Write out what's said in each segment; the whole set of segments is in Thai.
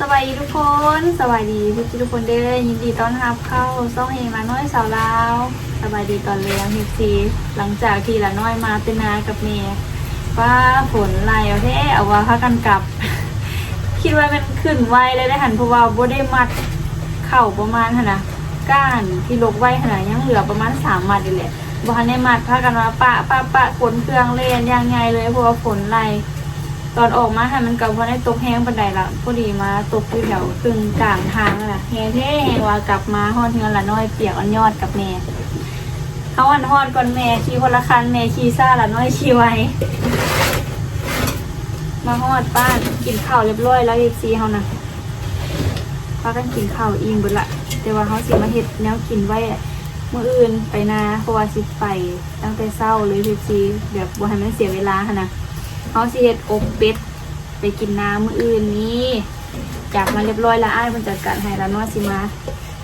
สวัสดีทุกคน สวัสดีทุกทุกคนเด้ยินดีต้อนรับเข้าซ่องเฮมาน้อยสาวลาวสบายดีตอนเลี้ยงฮิปซีหลังจากที่ละน้อยมาเต้นนากับเมย์ว่าฝนไหลเอาแท้เอาว่าพากันกลับ คิดว่ามันขึ้นไวเลยได้หันเพราะว่าบ่ได้มัดเข่าประมาณขนาดก้านที่ลกไว้ขนาดยังเหลือประมาณสามมัดอยู่แหละบ่ทันได้มัดพากันว่าปะปะปะขนเครื่องเล่นยังไงเลยเพราะว่าฝนไหล ตอนออกมาค่ะมันกับว่าได้ตกแห้งบันไดละพอดีมาตกอยู่แถวครึ่งกลางทางนั่นแหละแห้งเท่แห้งว่ากลับมาฮอดเงินละน้อยเปียกอันยอดกับแม่เขาอันฮอดก่อนแม่ขี่คนละคันแม่ขี่ซ่าละน้อยขี่ไว้มาฮอดบ้านกินข้าวเรียบร้อยแล้วเอฟซีเขานะพากันกินข้าวอิ่มเบิดละแต่ว่าเขาสิมาเฮ็ดแนวกินไว้มื้ออื่นไปนาเพราะว่าสิไปตั้งแต่เช้าเลยเอฟซีแบบบ่ให้มันเสียเวลาค่ะนะ เขาสิเฮ็ดอบเป็ดไปกินน้ำมื้ออื่นนี้จากมาเรียบร้อยแล้วอ้ายมันจัดการให้แล้วเนาะสิมา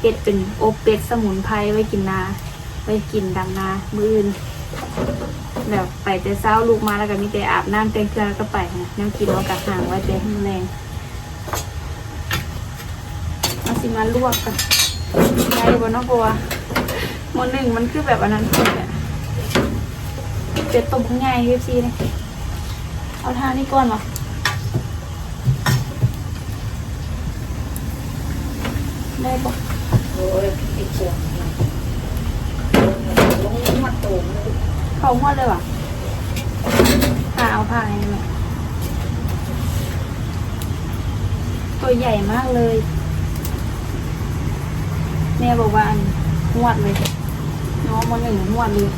เฮ็ดเป็นอบเป็ดสมุนไพรไว้กินนา ไว้กินดำนามื้ออื่นแบบไปแต่เช้าลูกมาแล้วก็มีแต่อาบน้ำแต่งเครื่องแล้วก็ไปนะแนวกินเอากระห่างไว้แต่ให้มันแรงเอาสิมาลวกกันได้บ่เนาะเพราะว่าหมอหนึ่งมันคือแบบอันนั้นเลยเป็ดต้มง่ายเอฟซีเลย เอาทานี่ก่อนวะได้ปะโอ้ยไอ้ขวดลงมาโตมเขาหัวเลยวะผ่าเอาผ่าไงแม่ตัวใหญ่มากเลยแม่บอกว่าอันนวดเลย น้องมันหนึ่งนวดเลย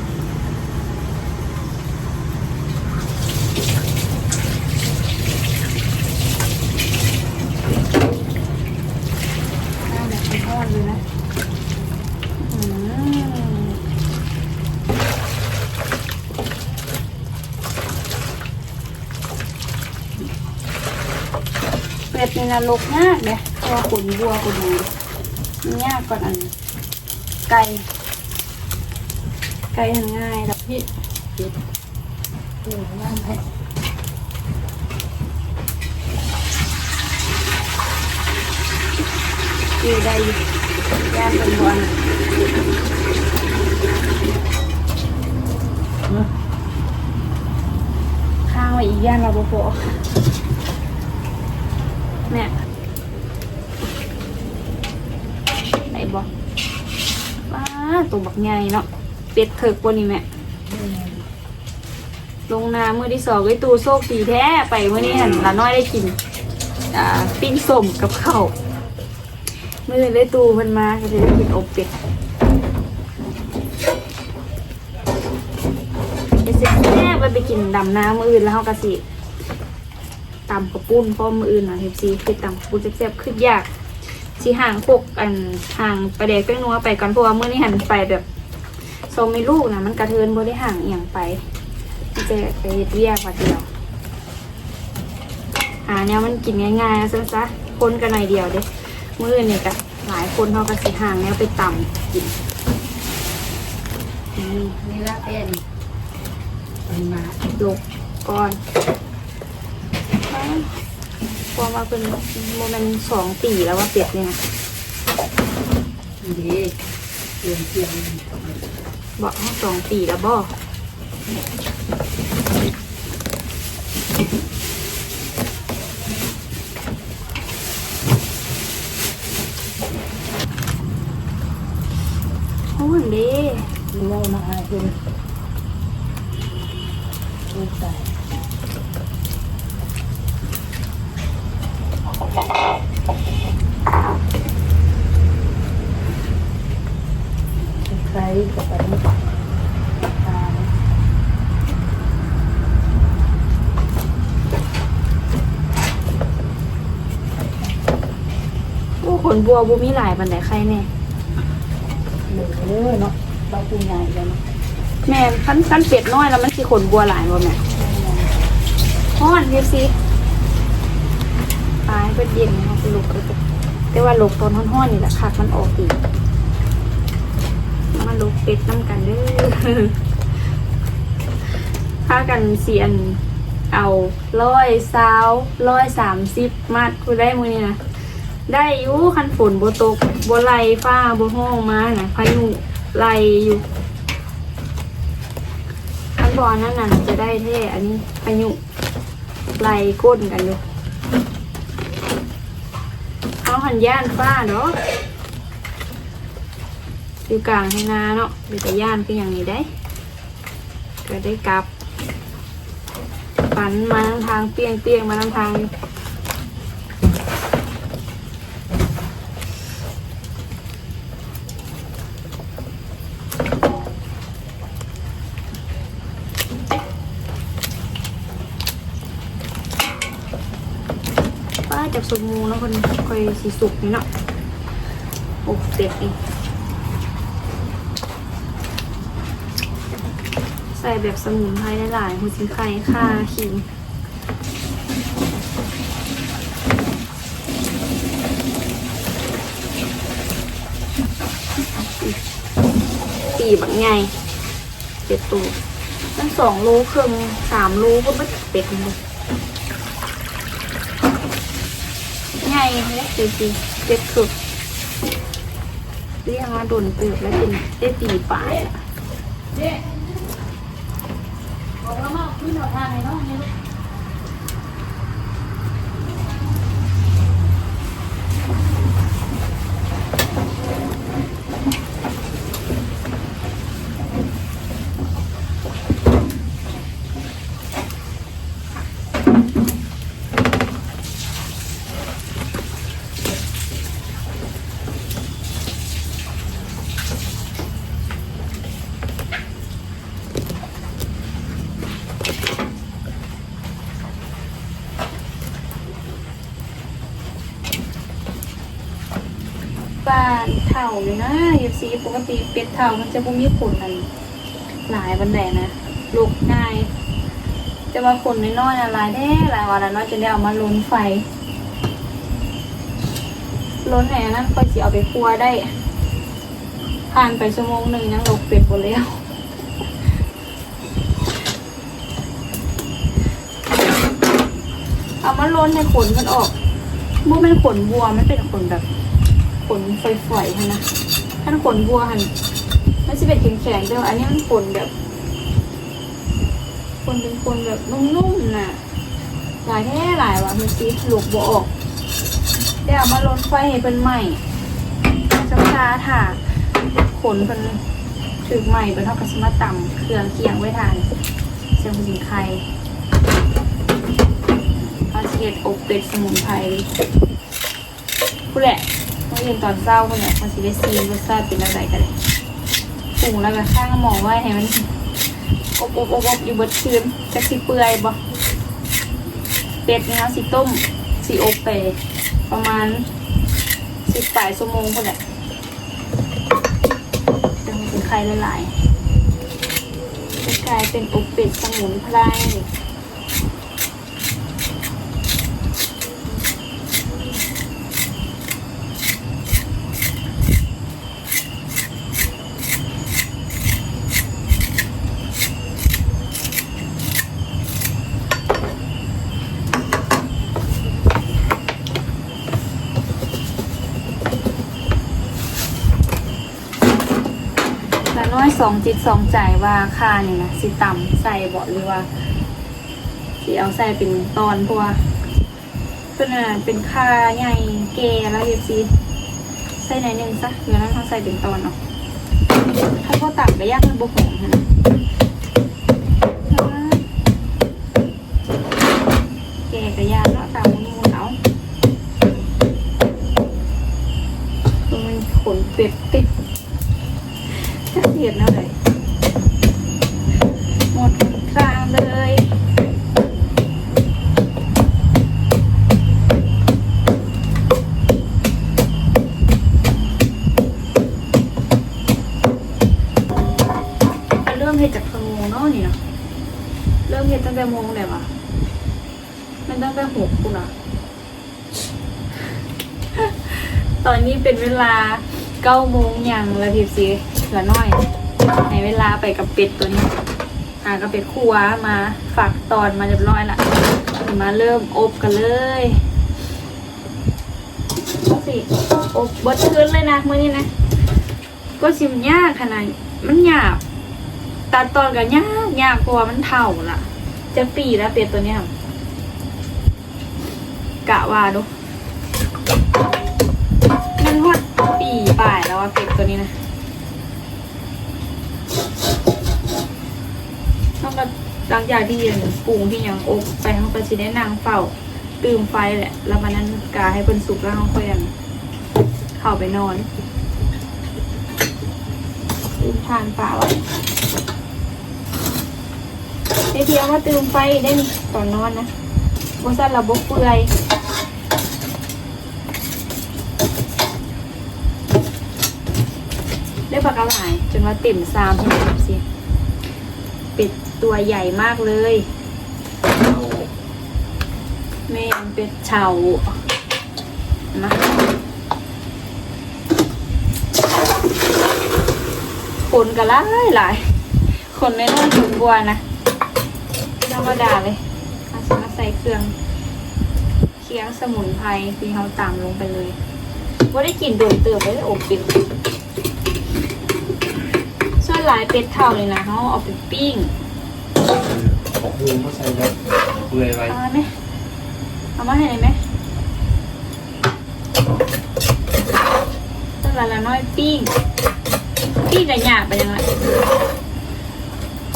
น่า แบบเลยนะเป็ดนี่นะลกยากเลยตัวขนวัวขนหมูมันยากกว่าอัน ไก่ ไก่ทำง่ายแบบพี่เออนั่นแหละ อยู่ได้ย่านเป็นบอลข้างไว้อีกย่านเราโปะเนี่ยไหนบอกว้าตัวบักใหญ่เนาะเป็ดเถิกบนนี่แม่ลงนามือที่สองไว้ตูโซกสีแท้ไปเมื่อนี้หันละน้อยได้กิน อ่า ปิ้งส้มกับข้าว มือได้ตูมันมาก็จะได้กินอบเป็ดเดี๋ยวเสแม่ไปไปกินดำน้ำมืออื่นแล้วเขากะสิตำกระปุ้นพราะมืออื่นนะเฮฟซีคือตำกระปุ้นแซ่บๆขึ้นยากสีห่างพวกอันห่างประเด็กแป้งนัวไปก่อนเพราะว่ามื่อนี้หันไปแบบโซมีลูกนะมันกระเทินบ่ได้ห่างเอียงไปที่จะไปเฮ็ดเวียกว่าเดียวหาเนี่ยมันกินง่ายๆนะซะซะคนกันหน่อยเดียวเด้ มื้อนี่ก็หลายคนเขาก็สิห่างแนวไปต่ำกินนี่นี่ละเป็นเป็นมาลกก่อนเพราะว่าเป็นโมเมนสองปีแล้วว่าเป็ดเนี่ยนะดีเปลี่ยนเปลี่ยนบอกเขาสองปีแล้วบ่ โอ้ยเด้ดูว่ามาอะไรคือดูใส่ใครกับไปนี่ตายโอ้ขนบัวบัมีหลายปันไดใครแน่ มือเลยเนาะเราปูใหญ่เลยเนาะแม่ขั้นขั้นเป็ดน้อยแล้วมันสิขนบัวหลายบ่แม่ฮ้อนเพียสิตายเป็นเย็นเขาลูกเอ้ยแต่ว่าลูกตอนฮ้อนๆนี่แหละคักมันออกอีมาลูกเป็ดน้ำกันเด้อพากันเสียนเอาร้อยสาวร้อยสามสิบมัดกูได้มือนี่นะ ได้อยู่คันฝนบ่ตกบ่ไหลฟ้าบ่ห้องมาน่ะพายุไหลอยู่คันบ่อนั่นน่ะจะได้แท้อันนี้พายุไหลก้นกันอยู่เขาหันย่านฟ้าเนาะอยู่กลางให้นาเนาะเดี๋ยวแต่ย่านคืออย่างนี้ได้ ก็ได้กลับฝันมาทางทางเปียงเปียงมาทางทางอยู่ป้าจาก สมูแล้วคนค่อยสีสุกนี่เนาะโอ้เด็ดอีกใส่แบบสมุนไพรหลายๆหัวชิงไข่ข่าขิงปีบักไงเป็ดตูตั้งสองโลครึ่งสามโลก็ไม่เป็ดเลยไงเนี่ยจริงๆเป็บสุดเรียกมาดุนเติบแล้วเป็นได้ตีปลายอะ บอกว่ามาขึ้นเอาทางไหนเนาะนี่ บ้านเท่าอยู่นะยูซีปกติเป็ดเท่ามันจะบ่มีขนอันหลายบันไดนะลูกง่าย จะมาขนน้อยๆอะหลายแท้หลายวันแล้วเนาะจะได้เอามาล้นไฟล้นไหนอันนั้นก็สิเอาไปคั่วได้ ผ่านไปชั่วโมงหนึ่งยังลกเป็ดหมดแล้วเอามาล้นให้ขนมันออกบ่เป็นขนวัวมันเป็นขนแบบ ขนฝอยๆนะถ้านขนวัวหันมันจะเป็นแข็งๆแต่ว่าอันนี้มันขนแบบขนเป็นขนแบบนุ่มๆน่ะหลายแท้หลายว่ะมันซีหลุกบวออกเดี๋ยวมาลนไฟให้เป็นใหม่ช้าช้าถ่าขนเป็นถึกใหม่เป็นเท่ากับสมาต่ำเครื่องเคียงไว้ทานเชียงสิงไข่พาเช็ดอบเป็ดสมุนไพรผู้แหละ มื่อเย็นตอนเช้าคนเนี่ยมันสิได้ซีนรสชาติเป็นอะไรกันเลยปรุงแล้วก็ข้างหมอไว้ให้มันอบอบอบอบอยู่เบดคืนจะสิเปื่อยบ่เป็ดนี่ครับสิต้มสิอบไปประมาณสิบแปดชั่วโมงคนแหละจะมีเป็นไข่ละลายจะกลายเป็นอบเป็ดสมุนไพร สองจิตสองใจว่าค่านี่นะสิต่ำใส่บ่หรือว่าสิเอาใส่เป็นตอนเพราะว่าเป็นอะเป็นค่าใหญ่แกแล้วเอฟซีใส่ในหนึ่งซะเดี๋ยวนั้นเขาใส่เป็นตอนเนาะถ้าเขาตักไปย่างมันบุกหงนะแกกับยาเนาะตามมูลเอามันขนเป็ดติด เห็นแล้วเลยหมดกลางเลยเริ่มเห็ดจากโมงเนาะนี่เนาะเริ่มเห็ดตั้งแต่โมงเลยวะมันตั้งแต่หกคุณอะตอนนี้เป็นเวลาเก้าโมงยังแล้วพีซี ลือน้อยในเวลาไปกับเป็ดตัวนี้หากับเป็ดครัวมาฝากตอนมาเรียบร้อยละมาเริ่มอบกันเลยสิอบบดขึ้นเลยนะมื้อนี้นะ ก็สิมยากขนาดมันหยาบตัดตอนก็ยากยากเพราะว่ามันเท่าล่ะ จะปีแล้วเป็ดตัวเนี้ยกะว่าดูมันฮอดปีป่ายแล้วว่าเป็ดตัวนี้นะ ต้องก็หลังจากที่ยังปรุงที่ยังอบไปเขาก็สิได้นางเฝ้าตื่มไฟแหละ แล้วมันนั้นกาให้เป็นสุกแล้วเขาค่อยอันเข้าไปนอนตื่มทานเปล่าไว้เดี๋ยวเทียมว่าตื่มไฟได้ตอนนอนนะบนสันระบบเปื่อยได้ปลากระหลายจนว่าเต็มซามที่นี่สิเป็ด ตัวใหญ่มากเลยแม่นเป็ดเฉานะคนกันหลายหลายคนไม่น้อยถึงบัวนะธรรมดาเลยเอาสมาใส่เครื่องเคียงสมุนไพรที่เขาตามลงไปเลยว่าได้กลิ่นโดนเติมไปได้อบปิดส่วนหลายเป็ดเท่าเลยนะเขาเอาไปปิ้ง ของมูก็ใส่แบบเปื่อยไว้เอาไหมเอามาให้หน่อยไหมต้นละละน้อยปิ้งปิ้งกับหยาบไปยังไง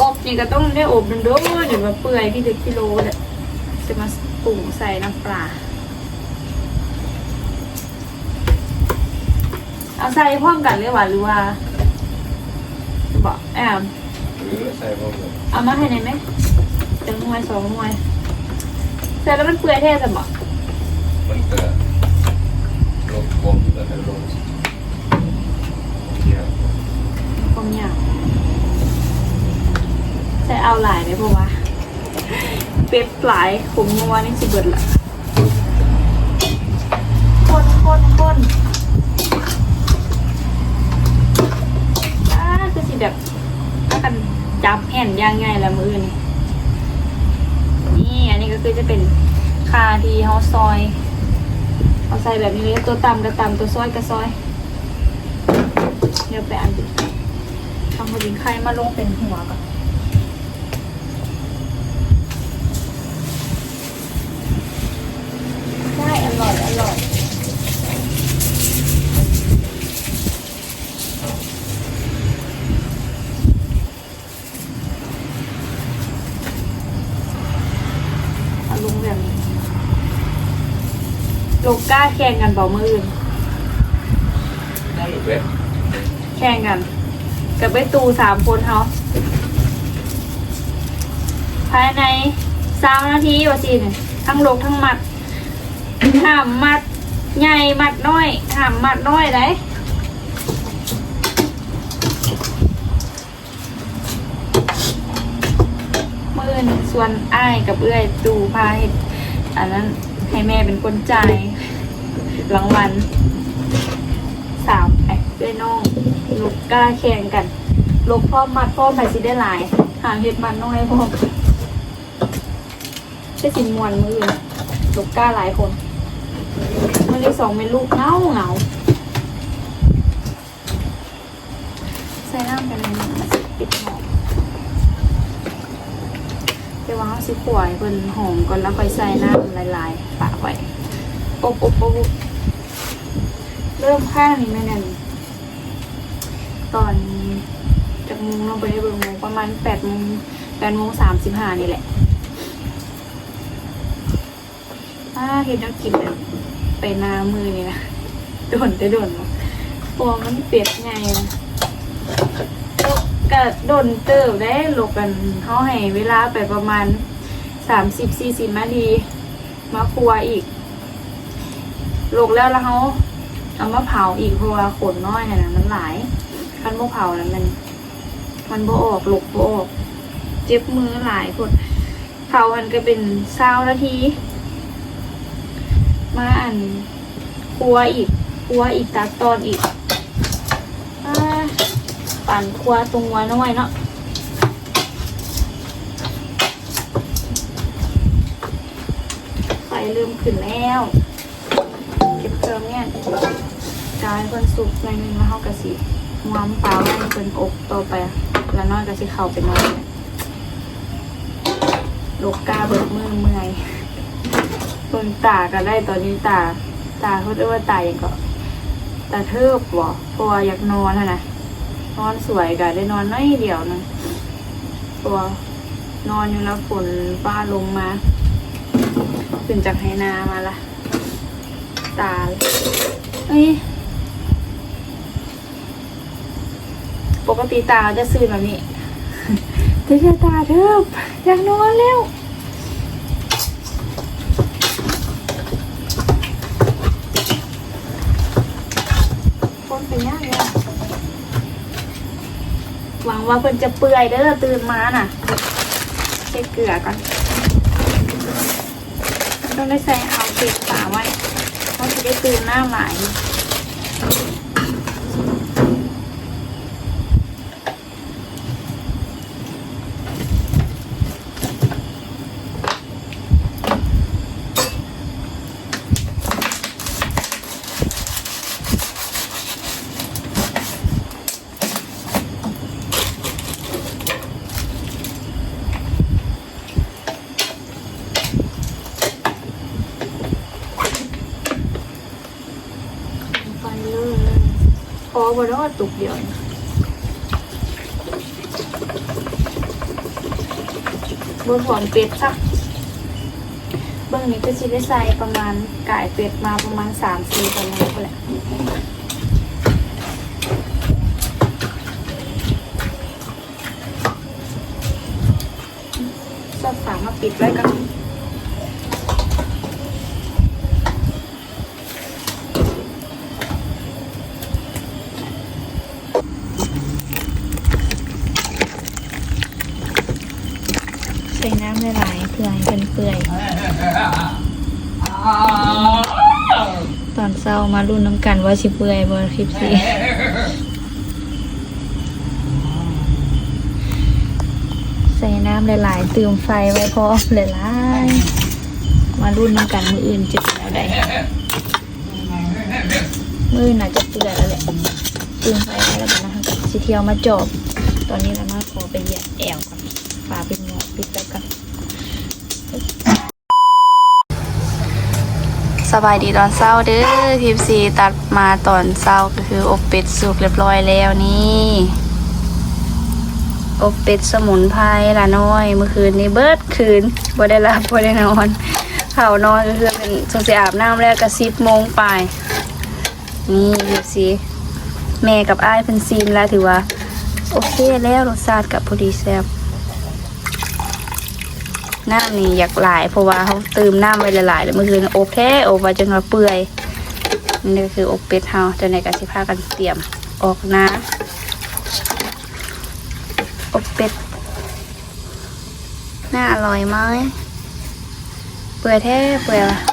อบนี่ก็ต้องได้อบโดนๆเดี๋ยวมาเปื่อยพี่ถึงกิโลเลยจะมาปรุงใส่น้ำปลาเอาใส่พร้อมกันเลยว่ะหรือว่าบอกแอม ใส่พวกแบบเอามาให้หน่อยไหมจังมวยสองมวยใส่แล้วมันเปื่อยแท้สมบอกมันเกิดลงบวมแล้วก็ลงเดียวความยากใส่เอาหลายเลยเพราะว่าเป็ดหลายขมนัวนี่สิเบิดละคนคนคนอ่าคือสิแบบถ้ากัน จับแห่นย่างไงละมือนี่นี่อันนี้ก็คือจะเป็นคาที่เขาซอยเอาใส่แบบนี้เลยตัวตำกระตำตัวซอยกระซอย เดี๋ยวไปอันดิทำพอดีไข่มาลงเป็นหัวก่อนได้อร่อยอร่อย เอาลงแบบนี้โลก้า แข่งกันเบามืออื่นได้เว็บแข่งกัน กับใบตูสามคนเขาภายในสามนาทีว่าสิเนี่ยทั้งลกทั้งมัดห้ามมัดใหญ่มัดน้อยห้ามมัดน้อยได้มื่นส่วนอ้ายกับเอื้อยตูพาให้อันนั้นให้แม่เป็นคนจ่าย รางวัลสามแพ็คด้วยน้องลูกกล้าแข่งกันลูกพ่อมัดพ่อไปสิได้หลาย หางเห็ดมันน้อยพ่อจะสินมวนมือลูกกล้าหลายคนมันเลยสองเป็นลูกเงาเหงาใส่น้ำไปเลยนะปิดหอมเดี๋ยวว่าเอาสิขวยเพิ่นหอมก่อนแล้วค่อยใส่น้ำลายๆปะไว้อบอบอบอบ เริ่มข้างนี้แม่นันตอนจากโมงลงไปเบิ่งโมงประมาณแปดโมงแปดโมงสามสิบห้านี่แหละถ้าเห็นนักกินแบบไปหนามือนี่นะโดนจะโดนวะตัวมันเปียกไงนะก็โดนเติบได้หลบกันเขาให้เวลาไปประมาณสามสิบสี่สิบนาทีมาครัวอีกลกแล้วแล้วเขา เอามาเผาอีกเพราะว่าขนน้อยเนี่ยนะมันหลายคันบ่เผาแล้วมัน มันบ่ออกหลกบ่ออก เจ็บมือหลายคนเผามันก็เป็นเศร้านาที มาอันครัวอีกครัวอีกตัดตอนอีกอปั่นครัวตรงวัวน้อยเนาะไฟเริ่มขึ้นแล้ว เก็บเครื่องเนี่ยาให้เพิ่นสุกในอยนึงแล้วเฮากะสิงอมปล่าไว้ให้เพิ่นอบต่อไป แล้วน้อยก็สิเข้าไปนอนเนี่ยลูกกาเบิดมือเมื่อยเพิ่นตาก็ได้ตอนนี้ตา ตาเขาเรียกว่าตาอย่างก็ตาเทิบบ่เพราะว่าอยากนอนนะนะนอนสวยก็ได้นอนน้อยเดียวนึงตัวนอนอยู่แล้วฝนฟ้าลงมาขึ้นจากไหนามาละตาเอ้ย ปกติตาจะซื่นแบบนี้แต่จะตาเทิบอยากนอนแล้วคนเป็นยากเลยหวังว่าเพิ่นจะเปื่อยเด้อตื่นมาน่ะเช็คเกลือก่อนต้องได้ใส่เอาเก็บฝาไว้เพราะจะได้ตื่นหน้าหลายไปเลยพอ บรอดตุกเดียวบนหอนเป็ดสักเบื้องนี้ก็จะได้ใส่ประมาณไก่เป็ดมาประมาณสามสี่ตัวนี้ก็แหละสอบฝามาปิดไว้กันใส่น้ำหลายๆเพื่อให้เป็นเปื่อย ตอน เศร้ามารุ่นน้ำกันว่าสิเปื่อยบนคลิปสีใส่น้ำหลายๆเติมไฟไว้พร้อมหลายๆมารุ่นน้ำกันมืออื่นจะเป็นอะไรมืออ่นน่าจะเปื่อยแล้วแหละเติมไฟไว้แล้วกันนะคะสิเทียวมาจบตอนนี้เรามาขอไปเหยียดแอวก่อนฝาเป็นหมอปิดแล้วกัน สบายดีตอนเศร้าเด้อทีมซีตัดมาตอนเศร้าก็คืออบเป็ดสุกเรียบร้อยแล้วนี่อบเป็ดสมุนไพรละน้อย เมื่อคืนนี้เบิดคืนบ่ได้หลับบ่ได้นอนเขานอนก็คือเป็นสงสัยอาบน้ำแล้วก็สิบโมงไปนี่ทีมซีแม่กับอ้ายเป็นซีนแล้วถือว่า โอเคแล้วรสชาติกับพอดีแซ่บ น้ำนี่อยากหลาย เพราะว่าเขาเติมน้ำไว้หลายๆแล้วเมื่อคืนอบแท้อบไว้จนเราเปื่อยนี่คืออบเป็ดเฮาจะในการสิพากันเตรียมออกนะอบเป็ดน่าอร่อยไหมเปื่อยแท้เปื่อยละ